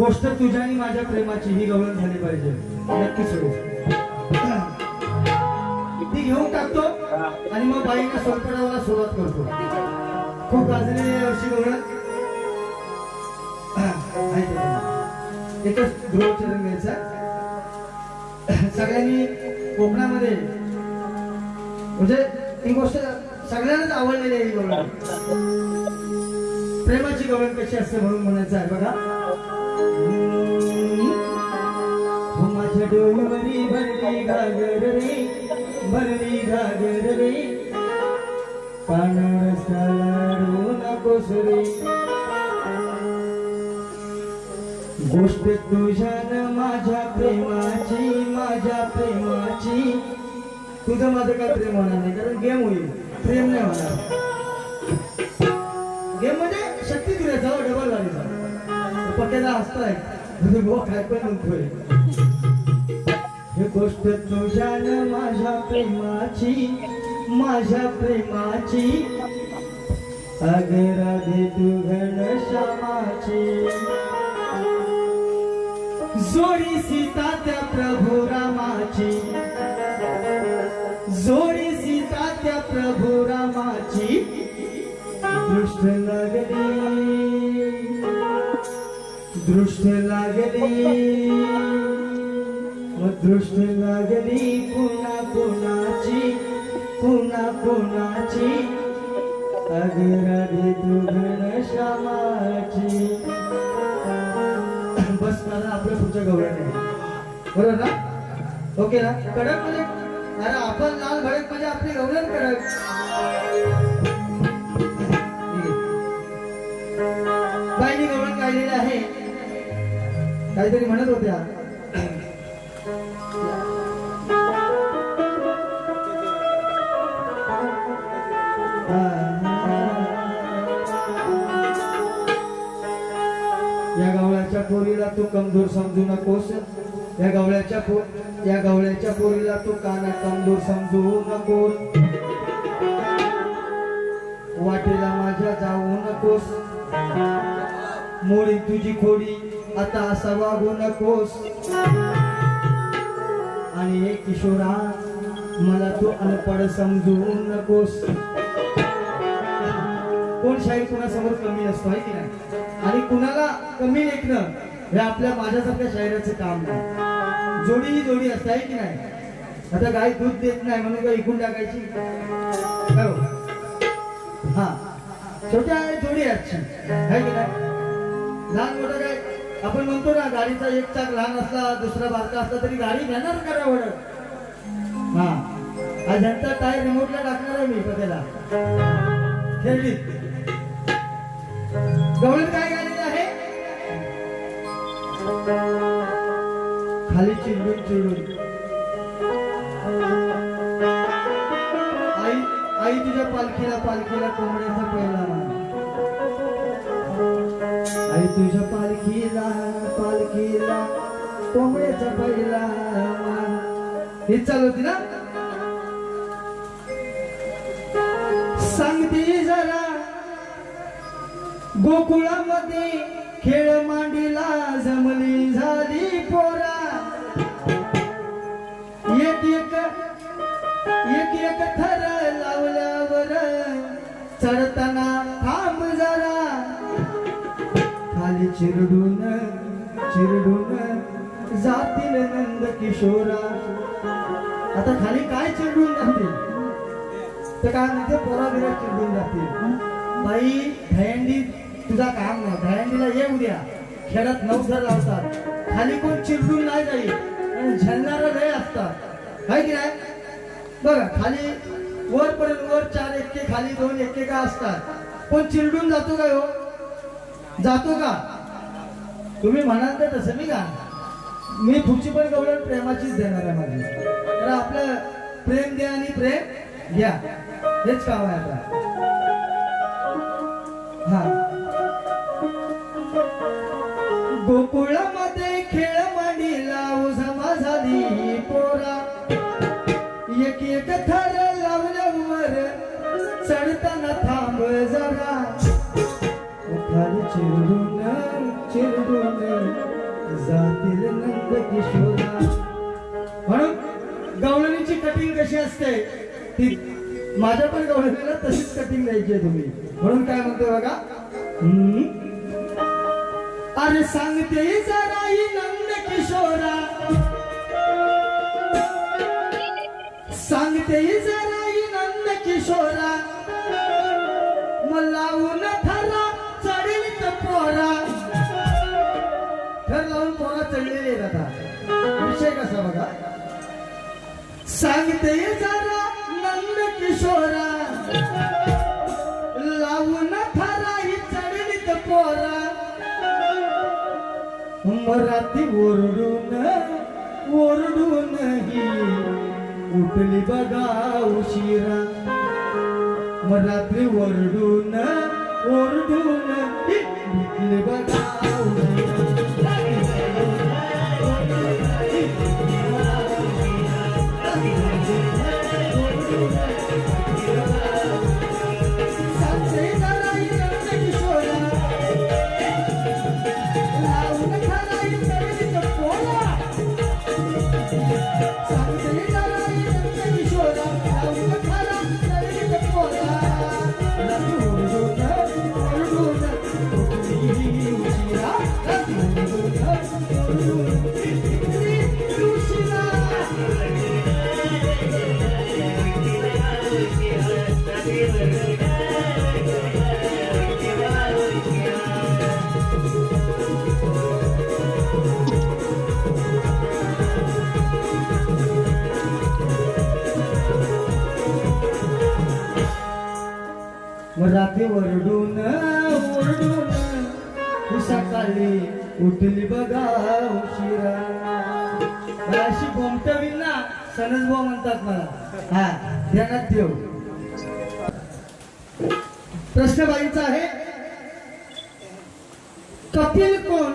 गोष्ट तुझ्या आणि माझ्या प्रेमाची ही गवळण झाली पाहिजे. नक्की सोडू ती घेऊन टाकतो आणि मग बाईंना स्वयंपाकाला सुरुवात करतो. खूप गाजलेली अशी गवळण. एकच ध्रुवचरण घ्यायचा. सगळ्यांनी कोकणामध्ये म्हणजे ही गोष्ट सगळ्यांनाच आवडलेली आहे ही गवळण. प्रेमाची गवळण कशी असते म्हणून म्हणायचं आहे बघा. माझ्या भरली घागर रे भरली घागर रे कानावर नकोस रे गोष्ट तुझ्यान माझ्या प्रेमाची माझ्या प्रेमाची. तुझं माझं काय प्रेम होणार नाही कारण गेम होईल. प्रेम नाही होणार. गेममध्ये शक्ती तुला जाऊ डबल झाली पट्याला हसताय म्हणजे बुवा काय पण म्हणतोय. हे गोष्ट तुझ्या माझ्या प्रेमाची माझ्या प्रेमाची. अगे राधे तू श्यामाची जोडी सीता त्या प्रभू रामाची. जोडी सीता त्या प्रभू रामाची. कृष्ण लागली अदृष्ट लागली. अदृष्ट लागली पुन्हा कोणाची पुन्हा कोणाची अगराधी दुर्गण श्यामाची बस मला आपल्या पुढच्या गवळ्याने बरोबर ना? ओके ना? कडक म्हणजे? अरे आपण लाल भडक म्हणजे आपली गौरण कडक. बाईनी गौरण गायलेलं आहे. काहीतरी म्हणत होत्या. या गावळ्याच्या पोरीला तू कमजोर समजू नकोस. या गावळ्याच्या पो या गावळ्याच्या पोरीला तू काना कमजोर समजू नकोस. वाटेला माझ्या जाऊ नकोस. मोडी तुझी खोडी आता असा वागू नकोस. आणि किशोरा मला तू अनपड समजू नकोस. कोण शाहीर कुणासमोर कमी असतो आहे की नाही? आणि कुणाला कमी लेखणं हे आपल्या माझ्यासारख्या शायराचं काम नाही. जोडी ही जोडी असते आहे की नाही? आता गाय दूध देत नाही म्हणून काय इकून टाकायची? हो? हा. छोट्या आहे जोडी आजची आहे की नाही? लहान मोठं काय? आपण म्हणतो ना गाडीचा एक चाक लहान असला दुसरा बारका असला तरी गाडी घेणार करा वडत हा. ज्यांचा टायर रिमोटला टाकणार आहे मी पत्याला खेळली. गवळण काय गायलेलं आहे? खाली चिडून चिडून. आई आई तुझ्या पालखीला पालखीला कोंबड्याचा पहिला. आई तुझ्या पालखीला पालखीला कोंबड्याचा पहिला हे चालू होती ना? सांगते जरा गोकुळामध्ये खेळ मांडीला जमली झाली पोरा. एक एक एक एक थर लावल्यावर चिरडून चिरडून जातील नंद किशोरा. आता खाली काय चिरडून जातील? तर काय म्हणते पोराबिरा चिरडून जातील. बाई धयंडी तुझा काम नाही. धयंडीला ये उद्या. खेळात नवसर लावतात. खाली कोण चिरडून नाही जाईल? आणि झेलणारा लय असतात. काय की नाही? बघा खाली वर पर्यंत वर चार एक्के खाली दोन एक्के का असतात? कोण चिरडून जातो का हो? जातो का? तुम्ही म्हणाल तर तसं मी का मी पुढची पण गवळण प्रेमाचीच देणार आहे माझी. तर आपलं प्रेम द्या आणि प्रेम घ्या. हेच काम आहे आता हा. गोकुळामध्ये खेळ मांडीला उजमा झाली पोरा. एक एक थर लावल्यावर चढताना थांब जरा. कशी असते? ती माझ्या पण गवळणीला तशीच कटिंग द्यायची आहे तुम्ही. म्हणून काय म्हणतोय बघा? अरे सांगते जरा नंद किशोरा. सांगते सांगते जरा नंद किशोरा. लावून थरा ही चढील पोरा. मराठी ओरडून ओरडून ही उठली बघा उशिरा. मरात्री ओरडून ओरडून ही उठली बघा सांगते जरा रात्री ओरडून ओरडून. सकाळी उठली बघा उशिरा. अशी गोमटवील ना सनज भाऊ म्हणतात मला. हा ध्यानात ठेव. प्रश्न बाईंचा आहे कपिल कोण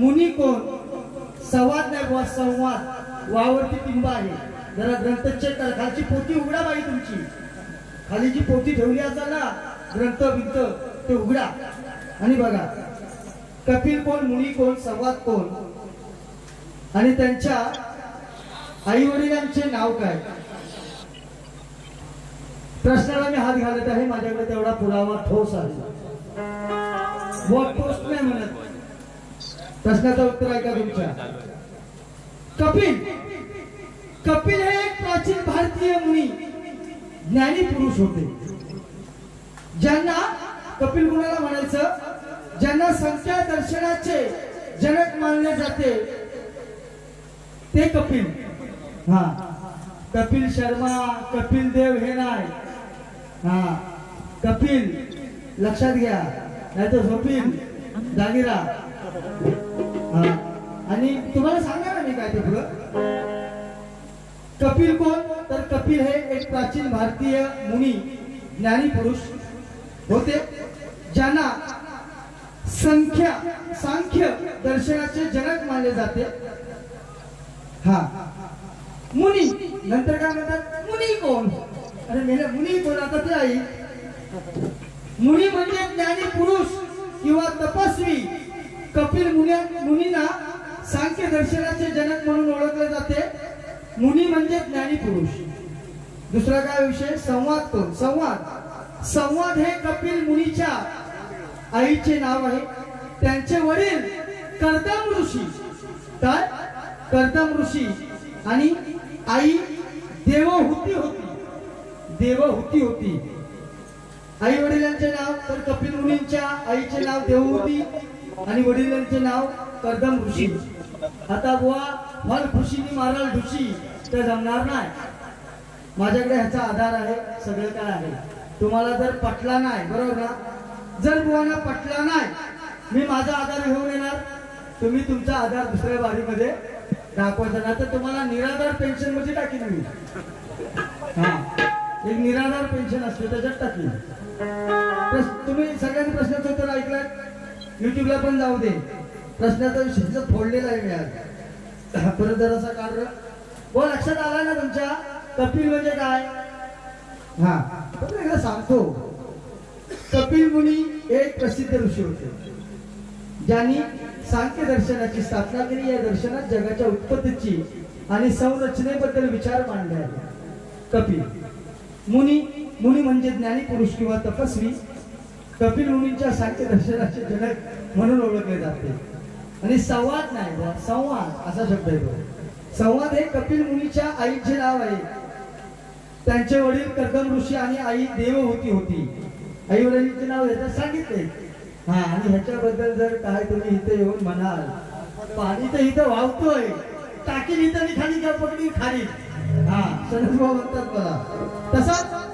मुनी कोण? संवाद नाही वा संवाद. वावरती टिंबा आहे. जरा ग्रंथ चेक करा खालची पोती उघडा बाई तुमची. खाली जी पोती ठेवली असाल ना ग्रंथ बिंत ते उघडा. आणि बघा कपिल कोण मुनी कोण संवाद कोण? आणि त्यांच्या आई वडिलांचे नाव काय? प्रश्नाला मी हात घालत आहे माझ्याकडे तेवढा पुरावा ठोस आहे. ठोस नाही म्हणत. प्रश्नाचं उत्तर आहे का तुमच्या. कपिल. कपिल हे एक प्राचीन भारतीय मुनी. ज्ञानी पुरुष होते. ज्यांना कपिल कुणाला म्हणायचं ज्यांना संख्या दर्शनाचे जनक मानले जाते ते कपिल. हा. कपिल शर्मा कपिल देव हे नाही. हा. कपिल लक्षात घ्या. नाही तर झोपील जागीरा हा. आणि तुम्हाला सांगा ना मी काय ते पुढं? कपिल कोण? तर कपिल हे एक प्राचीन भारतीय मुनी ज्ञानी पुरुष. होते. ज्यांना संख्या सांख्य दर्शनाचे जनक मानले जाते. हा. मुनी. नंतर काय म्हणतात? मुनी कोण? अरे मेले मुनी कोण? आता ते आई. मुनी म्हणजे ज्ञानी पुरुष किंवा तपस्वी. कपिल मुन्या मुनींना सांख्य दर्शनाचे जनक म्हणून ओळखले जाते. मुनी म्हणजे ज्ञानी पुरुष. दुसरा काय विषय? संवाद कोण? संवाद. संवाद हे कपिल मुनीच्या आईचे नाव आहे. त्यांचे वडील कर्दम ऋषी. तर कर्दम ऋषी आणि आई देवहूती होती. देवहूती होती. आई वडिलांचे नाव तर कपिल मुनींच्या आईचे नाव देवहूती आणि वडिलांचे नाव कर्दम ऋषी. आता बुवा फल खुशीनी मारल ढुशी तर जमणार नाही. माझ्याकडे ह्याचा आधार आहे सगळं काय आहे. तुम्हाला जर पटला नाही बरोबर ना? जर बुवांना पटला नाही मी माझा आधार घेऊन येणार. तुम्ही तुमचा आधार दुसऱ्या बारीमध्ये दाखवायचा ना तर तुम्हाला निराधार पेन्शनमध्ये टाकीन मी. हा. एक निराधार पेन्शन असते त्याच्यात टाकीन. तुम्ही सगळ्यांनी प्रश्नाचं उत्तर ऐकलाय? युट्यूबला पण जाऊ दे. प्रश्नाचा विषय फोडलेला आहे मी आज. परत जरासा कार्य बोल हो, लक्षात आला ना तुमच्या? कपिल म्हणजे काय? हा. सांगतो कपिल मुनी एक प्रसिद्ध ऋषी होते. ज्यांनी सांख्य दर्शनाची स्थापना केली या दर्शनात जगाच्या उत्पत्तीची आणि संरचनेबद्दल विचार मांडले कपिल. मुनी मुनी म्हणजे ज्ञानी पुरुष किंवा तपस्वी. कपिल मुनींच्या सांख्य दर्शनाचे जनक म्हणून ओळखले जाते. आणि संवाद नाही संवाद असा शब्द येतो संवाद हे कपिल मुनीच्या आईचे नाव आहे. त्यांचे वडील कर्दम ऋषी आणि आई देव होती. होती आई वडिलांचे नाव ह्याच्यात सांगितले. हा आणि ह्याच्याबद्दल जर काय तुम्ही इथे येऊन म्हणाल पाणी तर इथं वाहतोय. टाकी इथं खाली का पकडी खाली. हा सनसभाव म्हणतात मला तसाच